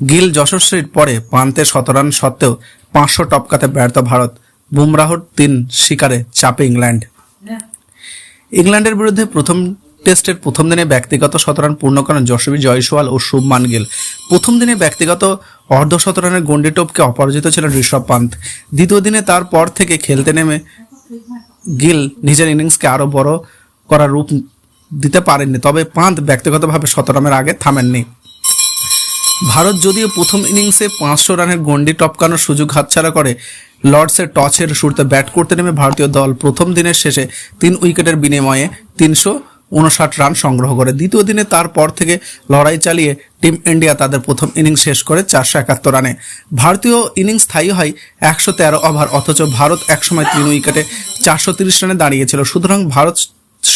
গিল যশস্বীর পরে পান্তে শতরান সত্ত্বেও পাঁচশো টপকাতে ব্যর্থ ভারত। বুমরাহর তিন শিকারে চাপে ইংল্যান্ড। ইংল্যান্ডের বিরুদ্ধে প্রথম টেস্টের প্রথম দিনে ব্যক্তিগত শতরান পূর্ণ করেন যশবী জয়সওয়াল ও শুভমান গিল। প্রথম দিনে ব্যক্তিগত অর্ধ শতরানের গন্ডি টোপকে অপরাজিত ছিলেন ঋষভ পান্ত দ্বিতীয় দিনে তার পর থেকে খেলতে নেমে গিল নিজের ইনিংসকে আরও বড় করার রূপ দিতে পারেননি। তবে পান্ত ব্যক্তিগতভাবে শতরানের আগে থামেননি। ভারত যদিও প্রথম ইনিংসে পাঁচশো রানের গন্ডি টপকানোর সুযোগ হাতছাড়া করে লর্ডসের টসের শুরুতে ব্যাট করতে নেমে ভারতীয় দল প্রথম দিনের শেষে তিন উইকেটের বিনিময়ে তিনশো উনষাট রান সংগ্রহ করে। দ্বিতীয় দিনে তারপর থেকে লড়াই চালিয়ে টিম ইন্ডিয়া তাদের প্রথম ইনিংস শেষ করে চারশো একাত্তর রানে। ভারতীয় ইনিংস স্থায়ী হয় একশো তেরো ওভার, অথচ ভারত একসময় তিন উইকেটে চারশো তিরিশ রানে দাঁড়িয়েছিল। সুতরাং ভারত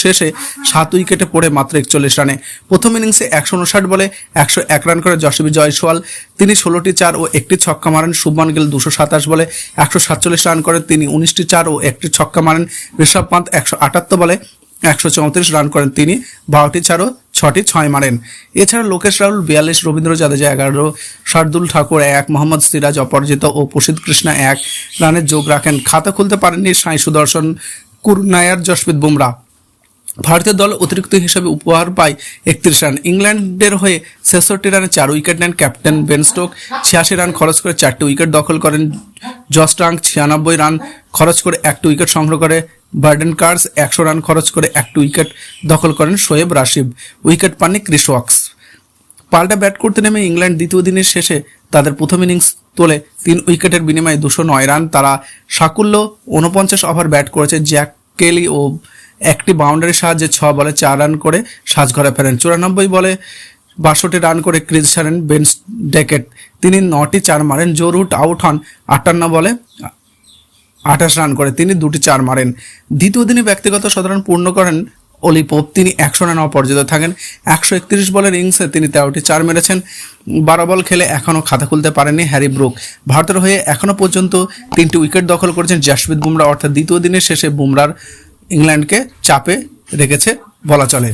শেষে সাত উইকেটে পড়ে মাত্র একচল্লিশ রানে। প্রথম ইনিংসে একশো উনষাট বলে একশো এক রান করে যশবী জয়সওয়াল তিনি ষোলোটি চার ও একটি ছক্কা মারেন। শুভমান গিল দুশো সাতাশ বলে একশো সাতচল্লিশ রান করেন তিনি উনিশটি চার ও একটি ছক্কা মারেন। ঋষভ পান্ত একশো আটাত্তর বলে একশো চৌত্রিশ রান করেন। তিনি বারোটি চার ও ছটি ছয় মারেন। এছাড়া লোকেশ রাহুল, বিয়াল্লিশ, রবীন্দ্র জাদেজা এগারো, শার্দুল ঠাকুর এক, মোহাম্মদ সিরাজ অপরাজিত ও প্রসিদ্ধ কৃষ্ণা এক রানের যোগ রাখেন। খাতা খুলতে পারেননি সাই সুদর্শন, কুরনায়ার জসপ্রীত বুমরা। ভারতীয় দল অতিরিক্ত হিসেবে উপহার পায় একত্রিশ রান। ইংল্যান্ডের হয়ে ছেষট্টি রানে চার উইকেট নেন ক্যাপ্টেন বেন স্টোক। ছিয়াশি রান খরচ করে চারটি উইকেট দখল করেন জস্টাং ছিয়ানব্বই রান খরচ করে একটি উইকেট সংগ্রহ করে বার্ডেন কার্স। একশো রান খরচ করে একটি উইকেট দখল করেন শোয়েব রাশিব। উইকেট পাননি ক্রিস ওয়াক্স। পাল্টা ব্যাট করতে নেমে ইংল্যান্ড দ্বিতীয় দিনের শেষে তাদের প্রথম ইনিংস তোলে তিন উইকেটের বিনিময়ে দুশো নয় রান। তারা সাকুল্য উনপঞ্চাশ ওভার ব্যাট করেছে জ্যাক কেলি ও একটি বাউন্ডারির সাহায্যে ছ বলে চার রান করে সাজঘরে ফেরেন। চুরানব্বই বলে বাষট্টি রান করে ক্রিজ ছাড়েন বেন ডেকেট। তিনি নটি চার মারেন জো রুট আউট হন, আটান্ন বলে আঠাশ রান করে। তিনি দুটি চার মারেন। দ্বিতীয় দিনে ব্যক্তিগত শতরান পূর্ণ করেন অলি পোপ তিনি একশো রান অপরাজিত থাকেন। একশো একত্রিশ বলের ইনিংসে তিনি তেরোটি চার মেরেছেন। বারো বল খেলে এখনও খাতা খুলতে পারেননি হ্যারি ব্রুক। ভারতের হয়ে এখনও পর্যন্ত তিনটি উইকেট দখল করেছেন জাসপ্রীত বুমরা। অর্থাৎ দ্বিতীয় দিনের শেষে বুমরার ইংল্যান্ডকে চাপে রেখেছে বলা চলে।